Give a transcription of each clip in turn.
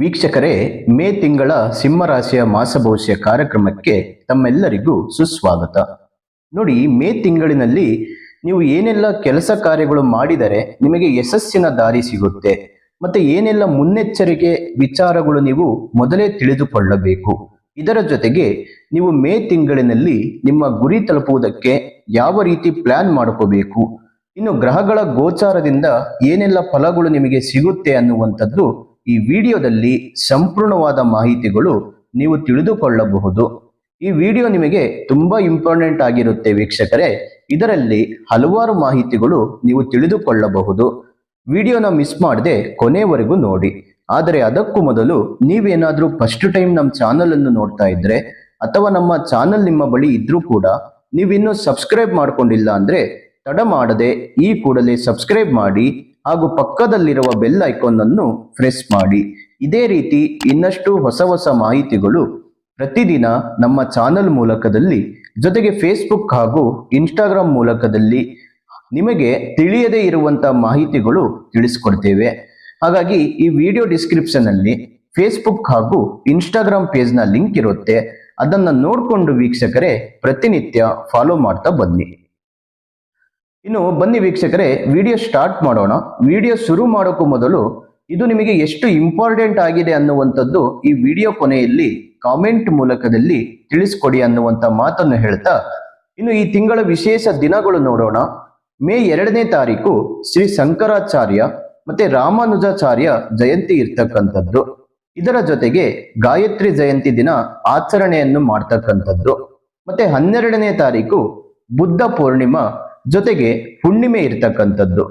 ವೀಕ್ಷಕರೇ, ಮೇ ತಿಂಗಳ ಸಿಂಹರಾಶಿಯ ಮಾಸಭವಿಷ್ಯ ಕಾರ್ಯಕ್ರಮಕ್ಕೆ ತಮ್ಮೆಲ್ಲರಿಗೂ ಸುಸ್ವಾಗತ. ನೋಡಿ, ಮೇ ತಿಂಗಳಿನಲ್ಲಿ ನೀವು ಏನೆಲ್ಲ ಕೆಲಸ ಕಾರ್ಯಗಳು ಮಾಡಿದರೆ ನಿಮಗೆ ಯಶಸ್ಸಿನ ದಾರಿ ಸಿಗುತ್ತೆ. ಮತ್ತೆ ಏನೆಲ್ಲ ಮುನ್ನೆಚ್ಚರಿಕೆ ವಿಚಾರಗಳು ನೀವು ಮೊದಲೇ ತಿಳಿದುಕೊಳ್ಳಬೇಕು. ಇದರ ಜೊತೆಗೆ ನೀವು ಮೇ ತಿಂಗಳಿನಲ್ಲಿ ನಿಮ್ಮ ಗುರಿ ತಲುಪುವುದಕ್ಕೆ ಯಾವ ರೀತಿ ಪ್ಲಾನ್ ಮಾಡ್ಕೋಬೇಕು. ಇನ್ನು ಗ್ರಹಗಳ ಗೋಚಾರದಿಂದ ಏನೆಲ್ಲ ಫಲಗಳು ನಿಮಗೆ ಸಿಗುತ್ತೆ ಅನ್ನುವಂಥದ್ದು ಈ ವಿಡಿಯೋದಲ್ಲಿ ಸಂಪೂರ್ಣವಾದ ಮಾಹಿತಿಗಳು ನೀವು ತಿಳಿದುಕೊಳ್ಳಬಹುದು. ಈ ವಿಡಿಯೋ ನಿಮಗೆ ತುಂಬಾ ಇಂಪಾರ್ಟೆಂಟ್ ಆಗಿರುತ್ತೆ ವೀಕ್ಷಕರೇ. ಇದರಲ್ಲಿ ಹಲವಾರು ಮಾಹಿತಿಗಳು ನೀವು ತಿಳಿದುಕೊಳ್ಳಬಹುದು. ವಿಡಿಯೋನ ಮಿಸ್ ಮಾಡದೆ ಕೊನೆವರೆಗೂ ನೋಡಿ. ಆದರೆ ಅದಕ್ಕೂ ಮೊದಲು ನೀವೇನಾದರೂ ಫಸ್ಟ್ ಟೈಮ್ ನಮ್ಮ ಚಾನಲ್ ಅನ್ನು ನೋಡ್ತಾ ಇದ್ರೆ, ಅಥವಾ ನಮ್ಮ ಚಾನಲ್ ನಿಮ್ಮ ಬಳಿ ಇದ್ರೂ ಕೂಡ ನೀವಿನ್ನೂ ಸಬ್ಸ್ಕ್ರೈಬ್ ಮಾಡ್ಕೊಂಡಿಲ್ಲ ಅಂದ್ರೆ ತಡ ಮಾಡದೆ ಈ ಕೂಡಲೇ ಸಬ್ಸ್ಕ್ರೈಬ್ ಮಾಡಿ ಹಾಗೂ ಪಕ್ಕದಲ್ಲಿರುವ ಬೆಲ್ ಐಕಾನ್ ಅನ್ನು ಪ್ರೆಸ್ ಮಾಡಿ. ಇದೇ ರೀತಿ ಇನ್ನಷ್ಟು ಹೊಸ ಹೊಸ ಮಾಹಿತಿಗಳು ಪ್ರತಿದಿನ ನಮ್ಮ ಚಾನಲ್ ಮೂಲಕದಲ್ಲಿ ಜೊತೆಗೆ ಫೇಸ್ಬುಕ್ ಹಾಗೂ ಇನ್ಸ್ಟಾಗ್ರಾಮ್ ಮೂಲಕದಲ್ಲಿ ನಿಮಗೆ ತಿಳಿಯದೇ ಇರುವಂತಹ ಮಾಹಿತಿಗಳು ತಿಳಿಸ್ಕೊಡ್ತೇವೆ. ಹಾಗಾಗಿ ಈ ವಿಡಿಯೋ ಡಿಸ್ಕ್ರಿಪ್ಷನ್ ಅಲ್ಲಿ ಫೇಸ್ಬುಕ್ ಹಾಗೂ ಇನ್ಸ್ಟಾಗ್ರಾಮ್ ಪೇಜ್ನ ಲಿಂಕ್ ಇರುತ್ತೆ. ಅದನ್ನ ನೋಡಿಕೊಂಡು ವೀಕ್ಷಕರೇ ಪ್ರತಿನಿತ್ಯ ಫಾಲೋ ಮಾಡ್ತಾ ಬನ್ನಿ. ಇನ್ನು ಬನ್ನಿ ವೀಕ್ಷಕರೇ ವಿಡಿಯೋ ಸ್ಟಾರ್ಟ್ ಮಾಡೋಣ. ವಿಡಿಯೋ ಶುರು ಮಾಡೋಕ್ಕೂ ಮೊದಲು ಇದು ನಿಮಗೆ ಎಷ್ಟು ಇಂಪಾರ್ಟೆಂಟ್ ಆಗಿದೆ ಅನ್ನುವಂಥದ್ದು ಈ ವಿಡಿಯೋ ಕೊನೆಯಲ್ಲಿ ಕಾಮೆಂಟ್ ಮೂಲಕದಲ್ಲಿ ತಿಳಿಸ್ಕೊಡಿ ಅನ್ನುವಂಥ ಮಾತನ್ನು ಹೇಳ್ತಾ, ಇನ್ನು ಈ ತಿಂಗಳ ವಿಶೇಷ ದಿನಗಳು ನೋಡೋಣ. ಮೇ ಎರಡನೇ ತಾರೀಕು ಶ್ರೀ ಶಂಕರಾಚಾರ್ಯ ಮತ್ತೆ ರಾಮಾನುಜಾಚಾರ್ಯ ಜಯಂತಿ ಇರ್ತಕ್ಕಂಥದ್ದು. ಇದರ ಜೊತೆಗೆ ಗಾಯತ್ರಿ ಜಯಂತಿ ದಿನ ಆಚರಣೆಯನ್ನು ಮಾಡ್ತಕ್ಕಂಥದ್ದು. ಮತ್ತೆ ಹನ್ನೆರಡನೇ ತಾರೀಕು ಬುದ್ಧ ಪೂರ್ಣಿಮಾ ಜೊತೆಗೆ ಹುಣ್ಣಿಮೆ ಇರತಕ್ಕಂಥದ್ದು.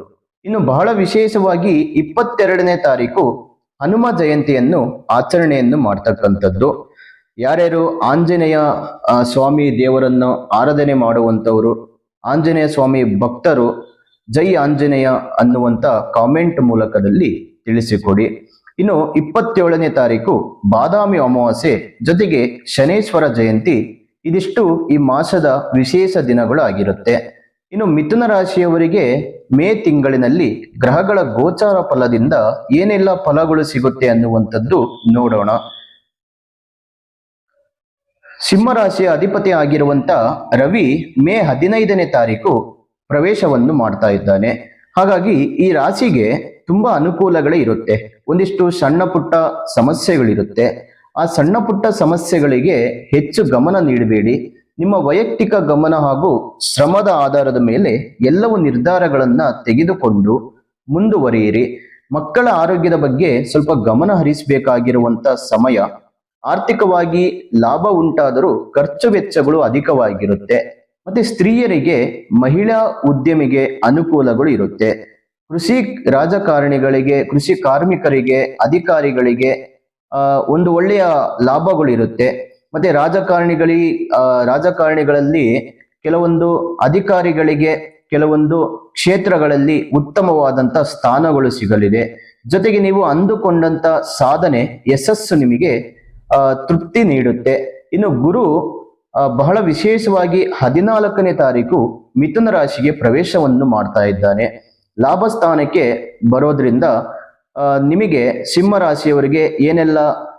ಇನ್ನು ಬಹಳ ವಿಶೇಷವಾಗಿ ಇಪ್ಪತ್ತೆರಡನೇ ತಾರೀಕು ಹನುಮ ಜಯಂತಿಯನ್ನು ಆಚರಣೆಯನ್ನು ಮಾಡ್ತಕ್ಕಂಥದ್ದು. ಯಾರ್ಯಾರು ಆಂಜನೇಯ ಸ್ವಾಮಿ ದೇವರನ್ನು ಆರಾಧನೆ ಮಾಡುವಂಥವರು, ಆಂಜನೇಯ ಸ್ವಾಮಿ ಭಕ್ತರು ಜೈ ಆಂಜನೇಯ ಅನ್ನುವಂಥ ಕಾಮೆಂಟ್ ಮೂಲಕದಲ್ಲಿ ತಿಳಿಸಿಕೊಡಿ. ಇನ್ನು ಇಪ್ಪತ್ತೇಳನೇ ತಾರೀಕು ಬಾದಾಮಿ ಅಮಾವಾಸ್ಯೆ, ಜೊತೆಗೆ ಶನೇಶ್ವರ ಜಯಂತಿ, ಇದಿಷ್ಟು ಈ ಮಾಸದ ವಿಶೇಷ ದಿನಗಳು ಆಗಿರುತ್ತೆ ಇನ್ನು ಮಿಥುನ ರಾಶಿಯವರಿಗೆ ಮೇ ತಿಂಗಳಿನಲ್ಲಿ ಗ್ರಹಗಳ ಗೋಚಾರ ಫಲದಿಂದ ಏನೆಲ್ಲ ಫಲಗಳು ಸಿಗುತ್ತೆ ಅನ್ನುವಂಥದ್ದು ನೋಡೋಣ. ಸಿಂಹರಾಶಿಯ ಅಧಿಪತಿ ಆಗಿರುವಂತ ರವಿ ಮೇ ಹದಿನೈದನೇ ತಾರೀಕು ಪ್ರವೇಶವನ್ನು ಮಾಡ್ತಾ ಇದ್ದಾನೆ. ಹಾಗಾಗಿ ಈ ರಾಶಿಗೆ ತುಂಬಾ ಅನುಕೂಲಗಳೇ ಇರುತ್ತೆ. ಒಂದಿಷ್ಟು ಸಣ್ಣ ಪುಟ್ಟ ಸಮಸ್ಯೆಗಳಿರುತ್ತೆ. ಆ ಸಣ್ಣ ಪುಟ್ಟ ಸಮಸ್ಯೆಗಳಿಗೆ ಹೆಚ್ಚು ಗಮನ ನೀಡಬೇಡಿ. ನಿಮ್ಮ ವೈಯಕ್ತಿಕ ಗಮನ ಹಾಗೂ ಶ್ರಮದ ಆಧಾರದ ಮೇಲೆ ಎಲ್ಲವೂ ನಿರ್ಧಾರಗಳನ್ನು ತೆಗೆದುಕೊಂಡು ಮುಂದುವರಿಯಿರಿ. ಮಕ್ಕಳ ಆರೋಗ್ಯದ ಬಗ್ಗೆ ಸ್ವಲ್ಪ ಗಮನ ಹರಿಸಬೇಕಾಗಿರುವಂತ ಸಮಯ. ಆರ್ಥಿಕವಾಗಿ ಲಾಭ ಉಂಟಾದರೂ ಖರ್ಚು ವೆಚ್ಚಗಳು ಅಧಿಕವಾಗಿರುತ್ತೆ. ಮತ್ತೆ ಸ್ತ್ರೀಯರಿಗೆ ಮಹಿಳಾ ಉದ್ಯಮಿಗೆ ಅನುಕೂಲಗಳು ಇರುತ್ತೆ. ಕೃಷಿ ರಾಜಕಾರಣಿಗಳಿಗೆ, ಕೃಷಿ ಕಾರ್ಮಿಕರಿಗೆ, ಅಧಿಕಾರಿಗಳಿಗೆ ಒಂದು ಒಳ್ಳೆಯ ಲಾಭಗಳು ಇರುತ್ತೆ. ಮತ್ತೆ ರಾಜಕಾರಣಿಗಳಿ ರಾಜಕಾರಣಿಗಳಲ್ಲಿ ಕೆಲವೊಂದು ಅಧಿಕಾರಿಗಳಿಗೆ ಕೆಲವೊಂದು ಕ್ಷೇತ್ರಗಳಲ್ಲಿ ಉತ್ತಮವಾದಂತ ಸ್ಥಾನಗಳು ಸಿಗಲಿದೆ. ಜೊತೆಗೆ ನೀವು ಅಂದುಕೊಂಡಂತ ಸಾಧನೆ, ಯಶಸ್ಸು ನಿಮಗೆ ತೃಪ್ತಿ ನೀಡುತ್ತೆ. ಇನ್ನು ಗುರು ಬಹಳ ವಿಶೇಷವಾಗಿ ಹದಿನಾಲ್ಕನೇ ತಾರೀಕು ಮಿಥುನ ರಾಶಿಗೆ ಪ್ರವೇಶವನ್ನು ಮಾಡ್ತಾ ಇದ್ದಾನೆ. ಲಾಭ ಸ್ಥಾನಕ್ಕೆ ಬರೋದ್ರಿಂದ ನಿಮಗೆ ಸಿಂಹ ರಾಶಿಯವರಿಗೆ ಏನೆಲ್ಲ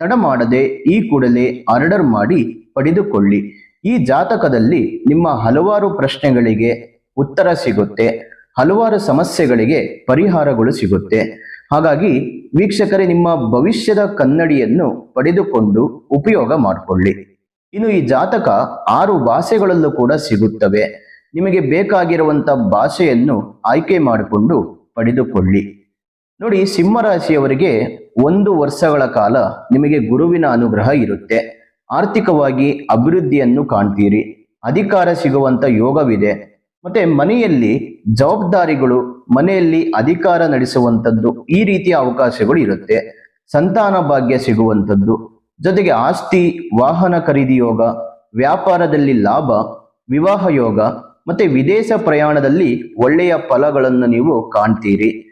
ತಡ ಮಾಡದೆ ಈ ಕೂಡಲೇ ಆರ್ಡರ್ ಮಾಡಿ ಪಡೆದುಕೊಳ್ಳಿ. ಈ ಜಾತಕದಲ್ಲಿ ನಿಮ್ಮ ಹಲವಾರು ಪ್ರಶ್ನೆಗಳಿಗೆ ಉತ್ತರ ಸಿಗುತ್ತೆ, ಹಲವಾರು ಸಮಸ್ಯೆಗಳಿಗೆ ಪರಿಹಾರಗಳು ಸಿಗುತ್ತೆ. ಹಾಗಾಗಿ ವೀಕ್ಷಕರೇ, ನಿಮ್ಮ ಭವಿಷ್ಯದ ಕನ್ನಡಿಯನ್ನು ಪಡೆದುಕೊಂಡು ಉಪಯೋಗ ಮಾಡಿಕೊಳ್ಳಿ. ಇನ್ನು ಈ ಜಾತಕ ಆರು ಭಾಷೆಗಳಲ್ಲೂ ಕೂಡ ಸಿಗುತ್ತವೆ. ನಿಮಗೆ ಬೇಕಾಗಿರುವಂತ ಭಾಷೆಯನ್ನು ಆಯ್ಕೆ ಮಾಡಿಕೊಂಡು ಪಡೆದುಕೊಳ್ಳಿ. ನೋಡಿ, ಸಿಂಹರಾಶಿಯವರಿಗೆ ಒಂದು ವರ್ಷಗಳ ಕಾಲ ನಿಮಗೆ ಗುರುವಿನ ಅನುಗ್ರಹ ಇರುತ್ತೆ. ಆರ್ಥಿಕವಾಗಿ ಅಭಿವೃದ್ಧಿಯನ್ನು ಕಾಣ್ತೀರಿ. ಅಧಿಕಾರ ಸಿಗುವಂತ ಯೋಗವಿದೆ. ಮತ್ತೆ ಮನೆಯಲ್ಲಿ ಜವಾಬ್ದಾರಿಗಳು, ಮನೆಯಲ್ಲಿ ಅಧಿಕಾರ ನಡೆಸುವಂಥದ್ದು ಈ ರೀತಿಯ ಅವಕಾಶಗಳು ಇರುತ್ತೆ. ಸಂತಾನ ಭಾಗ್ಯ ಸಿಗುವಂಥದ್ದು ಜೊತೆಗೆ ಆಸ್ತಿ, ವಾಹನ ಖರೀದಿ ಯೋಗ, ವ್ಯಾಪಾರದಲ್ಲಿ ಲಾಭ, ವಿವಾಹ ಯೋಗ, ಮತ್ತೆ ವಿದೇಶ ಪ್ರಯಾಣದಲ್ಲಿ ಒಳ್ಳೆಯ ಫಲಗಳನ್ನು ನೀವು ಕಾಣ್ತೀರಿ.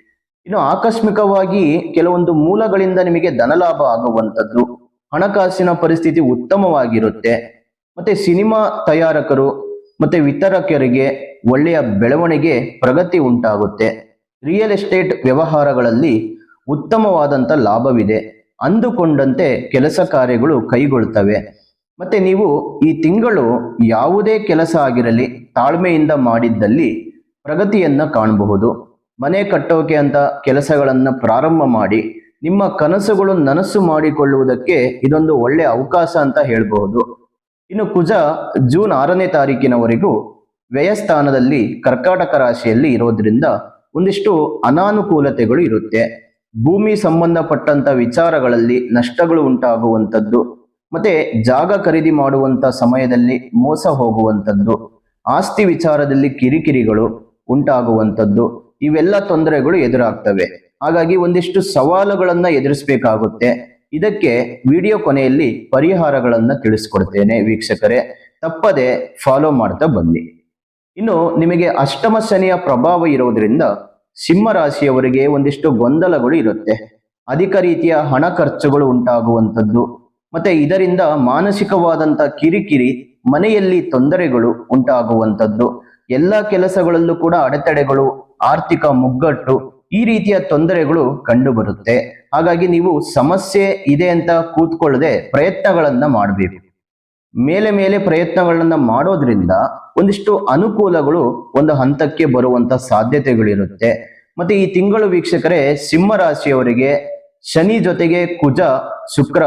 ಇನ್ನು ಆಕಸ್ಮಿಕವಾಗಿ ಕೆಲವೊಂದು ಮೂಲಗಳಿಂದ ನಿಮಗೆ ಧನಲಾಭ ಆಗುವಂಥದ್ದು, ಹಣಕಾಸಿನ ಪರಿಸ್ಥಿತಿ ಉತ್ತಮವಾಗಿರುತ್ತೆ. ಮತ್ತೆ ಸಿನಿಮಾ ತಯಾರಕರು ಮತ್ತೆ ವಿತರಕರಿಗೆ ಒಳ್ಳೆಯ ಬೆಳವಣಿಗೆ ಪ್ರಗತಿ ಉಂಟಾಗುತ್ತೆ. ರಿಯಲ್ ಎಸ್ಟೇಟ್ ವ್ಯವಹಾರಗಳಲ್ಲಿ ಉತ್ತಮವಾದಂಥ ಲಾಭವಿದೆ. ಅಂದುಕೊಂಡಂತೆ ಕೆಲಸ ಕಾರ್ಯಗಳು ಕೈಗೊಳ್ತವೆ. ಮತ್ತೆ ನೀವು ಈ ತಿಂಗಳು ಯಾವುದೇ ಕೆಲಸ ಆಗಿರಲಿ ತಾಳ್ಮೆಯಿಂದ ಮಾಡಿದ್ದಲ್ಲಿ ಪ್ರಗತಿಯನ್ನ ಕಾಣಬಹುದು. ಮನೆ ಕಟ್ಟೋಕೆ ಅಂತ ಕೆಲಸಗಳನ್ನು ಪ್ರಾರಂಭ ಮಾಡಿ, ನಿಮ್ಮ ಕನಸುಗಳು ನನಸು ಮಾಡಿಕೊಳ್ಳುವುದಕ್ಕೆ ಇದೊಂದು ಒಳ್ಳೆ ಅವಕಾಶ ಅಂತ ಹೇಳಬಹುದು. ಇನ್ನು ಕುಜ ಜೂನ್ ಆರನೇ ತಾರೀಕಿನವರೆಗೂ ವ್ಯಯಸ್ಥಾನದಲ್ಲಿ ಕರ್ಕಾಟಕ ರಾಶಿಯಲ್ಲಿ ಇರೋದ್ರಿಂದ ಒಂದಿಷ್ಟು ಅನಾನುಕೂಲತೆಗಳು ಇರುತ್ತೆ. ಭೂಮಿ ಸಂಬಂಧಪಟ್ಟಂತ ವಿಚಾರಗಳಲ್ಲಿ ನಷ್ಟಗಳು ಉಂಟಾಗುವಂಥದ್ದು, ಮತ್ತೆ ಜಾಗ ಖರೀದಿ ಮಾಡುವಂತ ಸಮಯದಲ್ಲಿ ಮೋಸ ಹೋಗುವಂಥದ್ದು, ಆಸ್ತಿ ವಿಚಾರದಲ್ಲಿ ಕಿರಿಕಿರಿಗಳು ಉಂಟಾಗುವಂಥದ್ದು ಇವೆಲ್ಲ ತೊಂದರೆಗಳು ಎದುರಾಗ್ತವೆ. ಹಾಗಾಗಿ ಒಂದಿಷ್ಟು ಸವಾಲುಗಳನ್ನ ಎದುರಿಸಬೇಕಾಗುತ್ತೆ. ಇದಕ್ಕೆ ವಿಡಿಯೋ ಕೊನೆಯಲ್ಲಿ ಪರಿಹಾರಗಳನ್ನ ತಿಳಿಸ್ಕೊಡ್ತೇನೆ ವೀಕ್ಷಕರೇ. ತಪ್ಪದೆ ಫಾಲೋ ಮಾಡ್ತಾ ಬನ್ನಿ. ಇನ್ನು ನಿಮಗೆ ಅಷ್ಟಮ ಶನಿಯ ಪ್ರಭಾವ ಇರೋದ್ರಿಂದ ಸಿಂಹ ರಾಶಿಯವರಿಗೆ ಒಂದಿಷ್ಟು ಗೊಂದಲಗಳು ಇರುತ್ತೆ. ಅಧಿಕ ರೀತಿಯ ಹಣ ಖರ್ಚುಗಳು ಉಂಟಾಗುವಂಥದ್ದು. ಮತ್ತೆ ಇದರಿಂದ ಮಾನಸಿಕವಾದಂತ ಕಿರಿಕಿರಿ, ಮನೆಯಲ್ಲಿ ತೊಂದರೆಗಳು ಉಂಟಾಗುವಂಥದ್ದು. ಎಲ್ಲ ಕೆಲಸಗಳಲ್ಲೂ ಕೂಡ ಅಡೆತಡೆಗಳು ಆರ್ಥಿಕ ಮುಗ್ಗಟ್ಟು ಈ ರೀತಿಯ ತೊಂದರೆಗಳು ಕಂಡು ಬರುತ್ತೆ ಹಾಗಾಗಿ ನೀವು ಸಮಸ್ಯೆ ಇದೆ ಅಂತ ಕೂತ್ಕೊಳ್ಳದೆ ಪ್ರಯತ್ನಗಳನ್ನ ಮಾಡಬೇಕು. ಮೇಲೆ ಮೇಲೆ ಪ್ರಯತ್ನಗಳನ್ನ ಮಾಡೋದ್ರಿಂದ ಒಂದಿಷ್ಟು ಅನುಕೂಲಗಳು ಒಂದು ಹಂತಕ್ಕೆ ಬರುವಂತ ಸಾಧ್ಯತೆಗಳಿರುತ್ತೆ. ಮತ್ತೆ ಈ ತಿಂಗಳು ವೀಕ್ಷಕರೇ, ಸಿಂಹ ರಾಶಿಯವರಿಗೆ ಶನಿ ಜೊತೆಗೆ ಕುಜ, ಶುಕ್ರ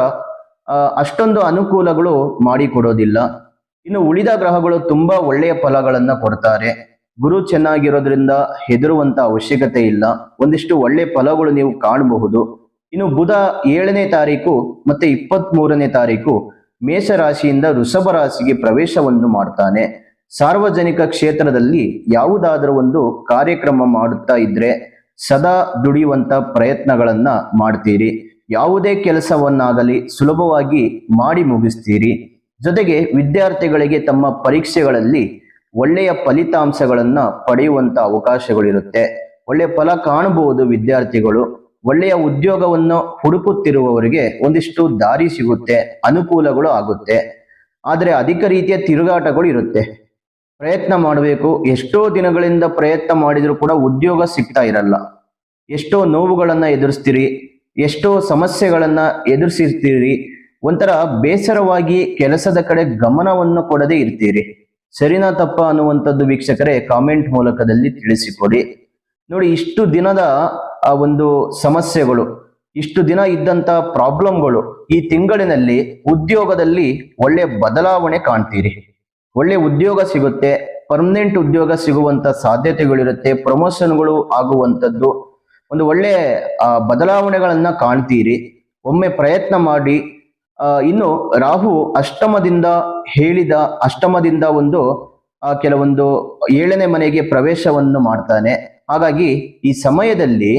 ಅಷ್ಟೊಂದು ಅನುಕೂಲಗಳು ಮಾಡಿಕೊಡೋದಿಲ್ಲ. ಇನ್ನು ಉಳಿದ ಗ್ರಹಗಳು ತುಂಬಾ ಒಳ್ಳೆಯ ಫಲಗಳನ್ನ ಕೊಡ್ತಾರೆ. ಗುರು ಚೆನ್ನಾಗಿರೋದ್ರಿಂದ ಹೆದರುವಂತ ಅವಶ್ಯಕತೆ ಇಲ್ಲ. ಒಂದಿಷ್ಟು ಒಳ್ಳೆ ಫಲಗಳು ನೀವು ಕಾಣಬಹುದು. ಇನ್ನು ಬುಧ ಏಳನೇ ತಾರೀಕು ಮತ್ತೆ ಇಪ್ಪತ್ತ್ ಮೂರನೇ ತಾರೀಕು ಮೇಷರಾಶಿಯಿಂದ ವೃಷಭ ರಾಶಿಗೆ ಪ್ರವೇಶವನ್ನು ಮಾಡ್ತಾನೆ. ಸಾರ್ವಜನಿಕ ಕ್ಷೇತ್ರದಲ್ಲಿ ಯಾವುದಾದರೂ ಒಂದು ಕಾರ್ಯಕ್ರಮ ಮಾಡುತ್ತಾ ಇದ್ರೆ ಸದಾ ದುಡಿಯುವಂತ ಪ್ರಯತ್ನಗಳನ್ನ ಮಾಡ್ತೀರಿ. ಯಾವುದೇ ಕೆಲಸವನ್ನಾಗಲಿ ಸುಲಭವಾಗಿ ಮಾಡಿ ಮುಗಿಸ್ತೀರಿ. ಜೊತೆಗೆ ವಿದ್ಯಾರ್ಥಿಗಳಿಗೆ ತಮ್ಮ ಪರೀಕ್ಷೆಗಳಲ್ಲಿ ಒಳ್ಳೆಯ ಫಲಿತಾಂಶಗಳನ್ನ ಪಡೆಯುವಂತ ಅವಕಾಶಗಳಿರುತ್ತೆ. ಒಳ್ಳೆಯ ಫಲ ಕಾಣಬಹುದು ವಿದ್ಯಾರ್ಥಿಗಳು. ಒಳ್ಳೆಯ ಉದ್ಯೋಗವನ್ನು ಹುಡುಕುತ್ತಿರುವವರಿಗೆ ಒಂದಿಷ್ಟು ದಾರಿ ಸಿಗುತ್ತೆ, ಅನುಕೂಲಗಳು ಆಗುತ್ತೆ. ಆದರೆ ಅಧಿಕ ರೀತಿಯ ತಿರುಗಾಟಗಳು ಇರುತ್ತೆ. ಪ್ರಯತ್ನ ಮಾಡಬೇಕು. ಎಷ್ಟೋ ದಿನಗಳಿಂದ ಪ್ರಯತ್ನ ಮಾಡಿದರೂ ಕೂಡ ಉದ್ಯೋಗ ಸಿಗ್ತಾ ಇರಲ್ಲ. ಎಷ್ಟೋ ನೋವುಗಳನ್ನು ಎದುರಿಸ್ತೀರಿ, ಎಷ್ಟೋ ಸಮಸ್ಯೆಗಳನ್ನು ಎದುರಿಸಿರ್ತೀರಿ, ಒಂಥರ ಬೇಸರವಾಗಿ ಕೆಲಸದ ಕಡೆ ಗಮನವನ್ನು ಕೊಡದೇ ಇರ್ತೀರಿ. ಸರಿನಾ ತಪ್ಪ ಅನ್ನುವಂಥದ್ದು ವೀಕ್ಷಕರೇ ಕಾಮೆಂಟ್ ಮೂಲಕದಲ್ಲಿ ತಿಳಿಸಿಕೊಡಿ. ನೋಡಿ, ಇಷ್ಟು ದಿನದ ಆ ಒಂದು ಸಮಸ್ಯೆಗಳು, ಇಷ್ಟು ದಿನ ಇದ್ದಂತ ಪ್ರಾಬ್ಲಮ್ಗಳು ಈ ತಿಂಗಳಿನಲ್ಲಿ ಉದ್ಯೋಗದಲ್ಲಿ ಒಳ್ಳೆ ಬದಲಾವಣೆ ಕಾಣ್ತೀರಿ. ಒಳ್ಳೆ ಉದ್ಯೋಗ ಸಿಗುತ್ತೆ ಪರ್ಮನೆಂಟ್ ಉದ್ಯೋಗ ಸಿಗುವಂತ ಸಾಧ್ಯತೆಗಳಿರುತ್ತೆ ಪ್ರಮೋಷನ್ಗಳು ಆಗುವಂಥದ್ದು, ಒಂದು ಒಳ್ಳೆ ಬದಲಾವಣೆಗಳನ್ನ ಕಾಣ್ತೀರಿ. ಒಮ್ಮೆ ಪ್ರಯತ್ನ ಮಾಡಿ ಇನ್ನು ರಾಹು ಅಷ್ಟಮದಿಂದ ಹೇಳಿದ ಅಷ್ಟಮದಿಂದ ಒಂದು ಕೆಲವೊಂದು ಏಳನೇ ಮನೆಗೆ ಪ್ರವೇಶವನ್ನು ಮಾಡ್ತಾನೆ. ಹಾಗಾಗಿ ಈ ಸಮಯದಲ್ಲಿ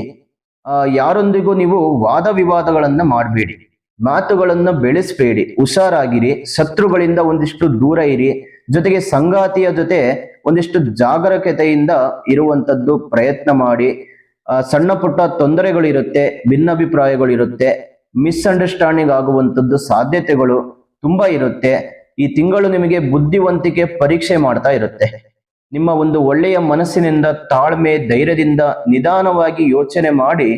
ಯಾರೊಂದಿಗೂ ನೀವು ವಾದ ವಿವಾದಗಳನ್ನ ಮಾಡಬೇಡಿ. ಮಾತುಗಳನ್ನ ಬೆಳೆಸಬೇಡಿ. ಹುಷಾರಾಗಿರಿ. ಶತ್ರುಗಳಿಂದ ಒಂದಿಷ್ಟು ದೂರ ಇರಿ. ಜೊತೆಗೆ ಸಂಗಾತಿಯ ಜೊತೆ ಒಂದಿಷ್ಟು ಜಾಗರೂಕತೆಯಿಂದ ಇರುವಂತದ್ದು ಪ್ರಯತ್ನ ಮಾಡಿ. ಸಣ್ಣ ಪುಟ್ಟ ತೊಂದರೆಗಳಿರುತ್ತೆ, ಭಿನ್ನಾಭಿಪ್ರಾಯಗಳಿರುತ್ತೆ. ಮಿಸ್ಅಂಡರ್ಸ್ಟ್ಯಾಂಡಿಂಗ್ ಆಗುವಂಥದ್ದು ಸಾಧ್ಯತೆಗಳು ತುಂಬಾ ಇರುತ್ತೆ. ಈ ತಿಂಗಳು ನಿಮಗೆ ಬುದ್ಧಿವಂತಿಕೆ ಪರೀಕ್ಷೆ ಮಾಡ್ತಾ ಇರುತ್ತೆ. ನಿಮ್ಮ ಒಂದು ಒಳ್ಳೆಯ ಮನಸ್ಸಿನಿಂದ ತಾಳ್ಮೆ, ಧೈರ್ಯದಿಂದ ನಿಧಾನವಾಗಿ ಯೋಚನೆ ಮಾಡಿ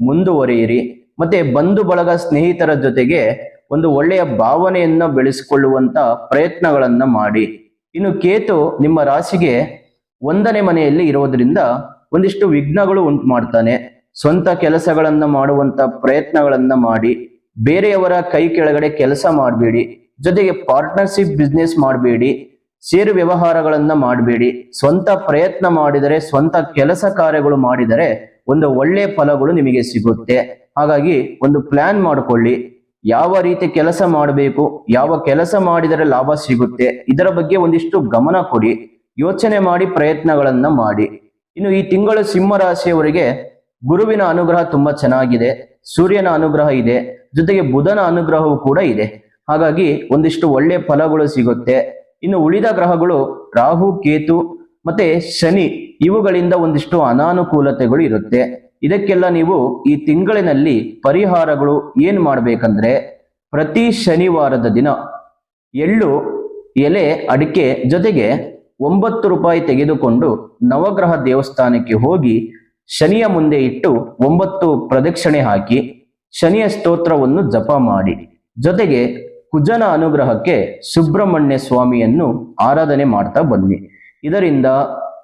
ಮುಂದುವರಿಯಿರಿ. ಮತ್ತೆ ಬಂಧು ಬಳಗ ಸ್ನೇಹಿತರ ಜೊತೆಗೆ ಒಂದು ಒಳ್ಳೆಯ ಭಾವನೆಯನ್ನ ಬೆಳೆಸಿಕೊಳ್ಳುವಂತ ಪ್ರಯತ್ನಗಳನ್ನ ಮಾಡಿ. ಇನ್ನು ಕೇತು ನಿಮ್ಮ ರಾಶಿಗೆ ಒಂದನೇ ಮನೆಯಲ್ಲಿ ಇರೋದ್ರಿಂದ ಒಂದಿಷ್ಟು ವಿಘ್ನಗಳು ಉಂಟು ಮಾಡ್ತಾನೆ. ಸ್ವಂತ ಕೆಲಸಗಳನ್ನ ಮಾಡುವಂತ ಪ್ರಯತ್ನಗಳನ್ನ ಮಾಡಿ, ಬೇರೆಯವರ ಕೈ ಕೆಳಗಡೆ ಕೆಲಸ ಮಾಡಬೇಡಿ, ಜೊತೆಗೆ ಪಾರ್ಟ್ನರ್ಶಿಪ್ ಬಿಸ್ನೆಸ್ ಮಾಡಬೇಡಿ ಸೇರು ವ್ಯವಹಾರಗಳನ್ನ ಮಾಡಬೇಡಿ, ಸ್ವಂತ ಪ್ರಯತ್ನ ಮಾಡಿದರೆ, ಸ್ವಂತ ಕೆಲಸ ಕಾರ್ಯಗಳು ಮಾಡಿದರೆ ಒಂದು ಒಳ್ಳೆ ಫಲಗಳು ನಿಮಗೆ ಸಿಗುತ್ತೆ. ಹಾಗಾಗಿ ಒಂದು ಪ್ಲಾನ್ ಮಾಡಿಕೊಳ್ಳಿ. ಯಾವ ರೀತಿ ಕೆಲಸ ಮಾಡಬೇಕು, ಯಾವ ಕೆಲಸ ಮಾಡಿದರೆ ಲಾಭ ಸಿಗುತ್ತೆ, ಇದರ ಬಗ್ಗೆ ಒಂದಿಷ್ಟು ಗಮನ ಕೊಡಿ. ಯೋಚನೆ ಮಾಡಿ ಪ್ರಯತ್ನಗಳನ್ನ ಮಾಡಿ. ಇನ್ನು ಈ ತಿಂಗಳು ಸಿಂಹ ರಾಶಿಯವರಿಗೆ ಗುರುವಿನ ಅನುಗ್ರಹ ತುಂಬಾ ಚೆನ್ನಾಗಿದೆ, ಸೂರ್ಯನ ಅನುಗ್ರಹ ಇದೆ, ಜೊತೆಗೆ ಬುಧನ ಅನುಗ್ರಹವೂ ಕೂಡ ಇದೆ. ಹಾಗಾಗಿ ಒಂದಿಷ್ಟು ಒಳ್ಳೆ ಫಲಗಳು ಸಿಗುತ್ತೆ. ಇನ್ನು ಉಳಿದ ಗ್ರಹಗಳು ರಾಹು, ಕೇತು ಮತ್ತೆ ಶನಿ ಇವುಗಳಿಂದ ಒಂದಿಷ್ಟು ಅನಾನುಕೂಲತೆಗಳು ಇರುತ್ತೆ. ಇದಕ್ಕೆಲ್ಲ ನೀವು ಈ ತಿಂಗಳಿನಲ್ಲಿ ಪರಿಹಾರಗಳು ಏನ್ ಮಾಡ್ಬೇಕಂದ್ರೆ, ಪ್ರತಿ ಶನಿವಾರದ ದಿನ ಎಳ್ಳು, ಎಲೆ, ಅಡಿಕೆ ಜೊತೆಗೆ ಒಂಬತ್ತು ರೂಪಾಯಿ ತೆಗೆದುಕೊಂಡು ನವಗ್ರಹ ದೇವಸ್ಥಾನಕ್ಕೆ ಹೋಗಿ ಶನಿಯ ಮುಂದೆ ಇಟ್ಟು ಒಂಬತ್ತು ಪ್ರದಕ್ಷಿಣೆ ಹಾಕಿ ಶನಿಯ ಸ್ತೋತ್ರವನ್ನು ಜಪ ಮಾಡಿ. ಜೊತೆಗೆ ಕುಜನ ಅನುಗ್ರಹಕ್ಕೆ ಸುಬ್ರಹ್ಮಣ್ಯ ಸ್ವಾಮಿಯನ್ನು ಆರಾಧನೆ ಮಾಡ್ತಾ ಬನ್ನಿ ಇದರಿಂದ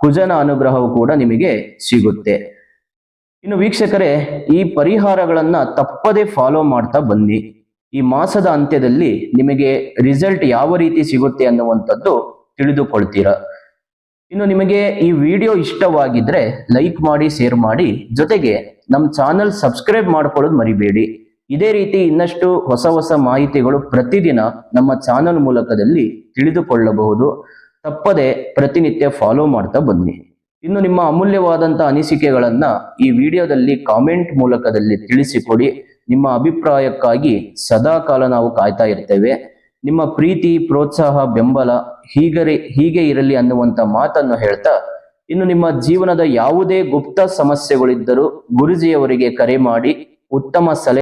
ಕುಜನ ಅನುಗ್ರಹವು ಕೂಡ ನಿಮಗೆ ಸಿಗುತ್ತೆ. ಇನ್ನು ವೀಕ್ಷಕರೇ, ಈ ಪರಿಹಾರಗಳನ್ನ ತಪ್ಪದೆ ಫಾಲೋ ಮಾಡ್ತಾ ಬನ್ನಿ ಈ ಮಾಸದ ಅಂತ್ಯದಲ್ಲಿ ನಿಮಗೆ ರಿಸಲ್ಟ್ ಯಾವ ರೀತಿ ಸಿಗುತ್ತೆ ಅನ್ನುವಂಥದ್ದು ತಿಳಿದುಕೊಳ್ತೀರಾ? ಇನ್ನು ನಿಮಗೆ ಈ ವಿಡಿಯೋ ಇಷ್ಟವಾಗಿದ್ರೆ ಲೈಕ್ ಮಾಡಿ ಶೇರ್ ಮಾಡಿ, ಜೊತೆಗೆ ನಮ್ಮ ಚಾನಲ್ ಸಬ್ಸ್ಕ್ರೈಬ್ ಮಾಡ್ಕೊಳ್ಳೋದು ಮರಿಬೇಡಿ. ಇದೇ ರೀತಿ ಇನ್ನಷ್ಟು ಹೊಸ ಹೊಸ ಮಾಹಿತಿಗಳು ಪ್ರತಿದಿನ ನಮ್ಮ ಚಾನಲ್ ಮೂಲಕದಲ್ಲಿ ತಿಳಿದುಕೊಳ್ಳಬಹುದು. ತಪ್ಪದೆ ಪ್ರತಿನಿತ್ಯ ಫಾಲೋ ಮಾಡ್ತಾ ಬನ್ನಿ. ಇನ್ನು ನಿಮ್ಮ ಅಮೂಲ್ಯವಾದಂಥ ಅನಿಸಿಕೆಗಳನ್ನು ಈ ವಿಡಿಯೋದಲ್ಲಿ ಕಾಮೆಂಟ್ ಮೂಲಕದಲ್ಲಿ ತಿಳಿಸಿಕೊಡಿ. ನಿಮ್ಮ ಅಭಿಪ್ರಾಯಕ್ಕಾಗಿ ಸದಾಕಾಲ ನಾವು ಕಾಯ್ತಾ ಇರ್ತೇವೆ. ನಿಮ್ಮ ಪ್ರೀತಿ, ಪ್ರೋತ್ಸಾಹ, ಬೆಂಬಲ ಹೀಗರೆ, ಹೀಗೆ ಇರಲಿ ಅನ್ನುವಂತ ಮಾತನ್ನು ಹೇಳ್ತಾ, ಇನ್ನು ನಿಮ್ಮ ಜೀವನದ ಯಾವುದೇ ಗುಪ್ತ ಸಮಸ್ಯೆಗಳಿದ್ದರೂ ಗುರುಜಿಯವರಿಗೆ ಕರೆ ಮಾಡಿ ಉತ್ತಮ ಸಲಹೆ